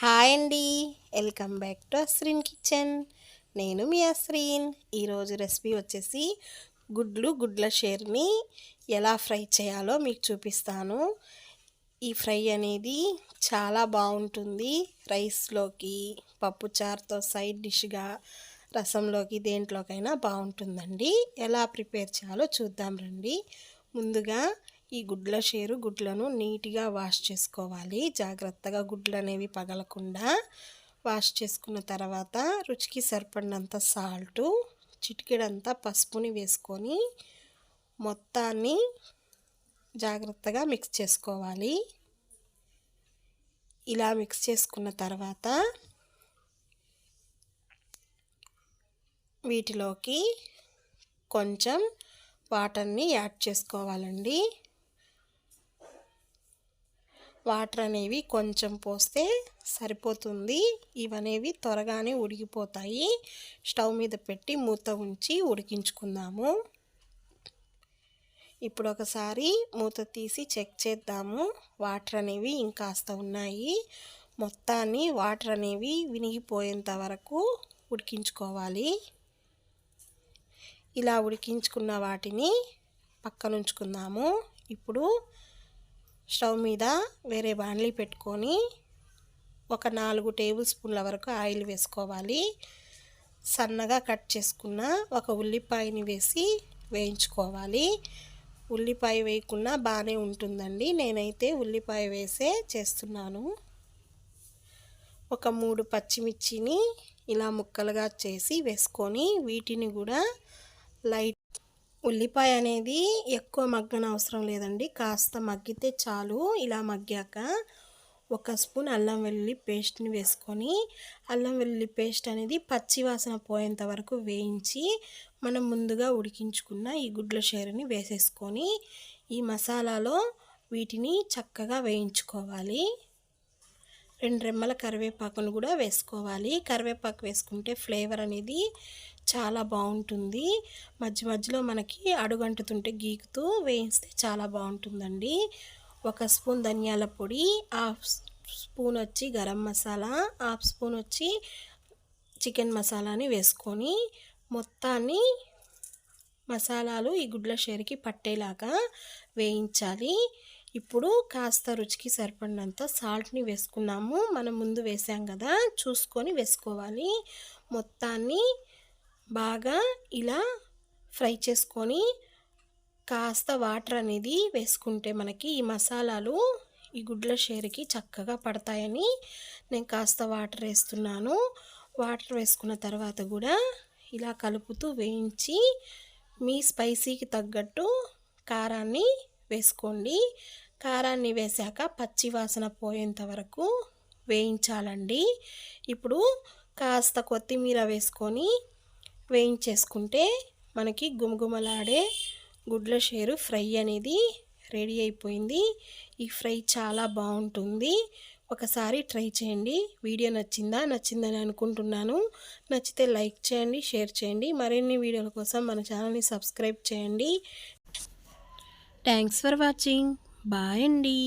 Hi అండి. Welcome back to Asreen kitchen. నేను మీ అస్రీన్ ఈరోజు రెసిపీ వచ్చేసి గుడ్లు గుడ్ల షేర్ని ఎలా ఫ్రై చేయాలో మీకు చూపిస్తాను. ఈ ఫ్రై అనేది చాలా బాగుంటుంది. రైస్లోకి పప్పుచారుతో సైడ్ డిష్గా రసంలోకి దేంట్లోకైనా బాగుంటుందండి. ఎలా ప్రిపేర్ చేయాలో చూద్దాం రండి. ముందుగా ఈ గుడ్ల షేరు గుడ్లను నీట్గా వాష్ చేసుకోవాలి. జాగ్రత్తగా గుడ్లు అనేవి పగలకుండా వాష్ చేసుకున్న తర్వాత రుచికి సరిపడినంత సాల్టు చిటికెడంతా పసుపుని వేసుకొని మొత్తాన్ని జాగ్రత్తగా మిక్స్ చేసుకోవాలి. ఇలా మిక్స్ చేసుకున్న తర్వాత వీటిలోకి కొంచెం వాటర్ని యాడ్ చేసుకోవాలండి. వాటర్ అనేవి కొంచెం పోస్తే సరిపోతుంది. ఇవనేవి త్వరగానే ఉడికిపోతాయి. స్టవ్ మీద పెట్టి మూత ఉంచి ఉడికించుకుందాము. ఇప్పుడు ఒకసారి మూత తీసి చెక్ చేద్దాము. వాటర్ అనేవి ఇంకాస్త ఉన్నాయి. మొత్తాన్ని వాటర్ అనేవి వినిగిపోయేంత వరకు ఉడికించుకోవాలి. ఇలా ఉడికించుకున్న వాటిని పక్కనుంచుకుందాము. ఇప్పుడు స్టవ్ మీద వేరే బాణలి పెట్టుకొని ఒక నాలుగు టేబుల్ స్పూన్ల వరకు ఆయిల్ వేసుకోవాలి. సన్నగా కట్ చేసుకున్న ఒక ఉల్లిపాయని వేసి వేయించుకోవాలి. ఉల్లిపాయ వేయకుండా బాగానే ఉంటుందండి. నేనైతే ఉల్లిపాయ వేసే చేస్తున్నాను. ఒక మూడు పచ్చిమిర్చిని ఇలా ముక్కలుగా చేసి వేసుకొని వీటిని కూడా లైట్ ఉల్లిపాయ అనేది ఎక్కువ మగ్గన అవసరం లేదండి. కాస్త మగ్గితే చాలు. ఇలా మగ్గాక ఒక స్పూన్ అల్లం వెల్లుల్లి పేస్ట్ని వేసుకొని అల్లం వెల్లుల్లి పేస్ట్ అనేది పచ్చి వాసన పోయేంత వరకు వేయించి మనం ముందుగా ఉడికించుకున్న ఈ గుడ్ల షేరుని వేసేసుకొని ఈ మసాలాలో వీటిని చక్కగా వేయించుకోవాలి. రెండు రెమ్మల కరివేపాకును కూడా వేసుకోవాలి. కరివేపాకు వేసుకుంటే ఫ్లేవర్ అనేది చాలా బాగుంటుంది. మధ్య మధ్యలో మనకి అడుగంటుతుంటే గీకుతూ వేయిస్తే చాలా బాగుంటుందండి. ఒక స్పూన్ ధనియాల పొడి హాఫ్ స్పూన్ వచ్చి గరం మసాలా హాఫ్ స్పూన్ వచ్చి చికెన్ మసాలాని వేసుకొని మొత్తాన్ని మసాలాలు ఈ గుడ్ల షేర్కి పట్టేలాగా వేయించాలి. ఇప్పుడు కాస్త రుచికి సరిపడినంత సాల్ట్ని వేసుకున్నాము. మనం ముందు వేసాం కదా చూసుకొని వేసుకోవాలి. మొత్తాన్ని బాగా ఇలా ఫ్రై చేసుకొని కాస్త వాటర్ అనేది వేసుకుంటే మనకి ఈ మసాలాలు ఈ గుడ్ల షేర్కి చక్కగా పడతాయని నేను కాస్త వాటర్ వేస్తున్నాను. వాటర్ వేసుకున్న తర్వాత కూడా ఇలా కలుపుతూ వేయించి మీ స్పైసీకి తగ్గట్టు కారాన్ని వేసుకోండి. కారాన్ని వేశాక పచ్చి వాసన పోయేంత వరకు వేయించాలండి. ఇప్పుడు కాస్త కొత్తిమీర వేసుకొని వేయించేసుకుంటే మనకి గుమగుమలాడే గుడ్ల షేరు ఫ్రై అనేది రెడీ అయిపోయింది. ఈ ఫ్రై చాలా బాగుంటుంది. ఒకసారి ట్రై చేయండి. వీడియో నచ్చిందా? నచ్చిందని అనుకుంటున్నాను. నచ్చితే లైక్ చేయండి షేర్ చేయండి. మరిన్ని వీడియోల కోసం మన ఛానల్ని సబ్స్క్రైబ్ చేయండి. Thanks for watching. బాయ్ అండి.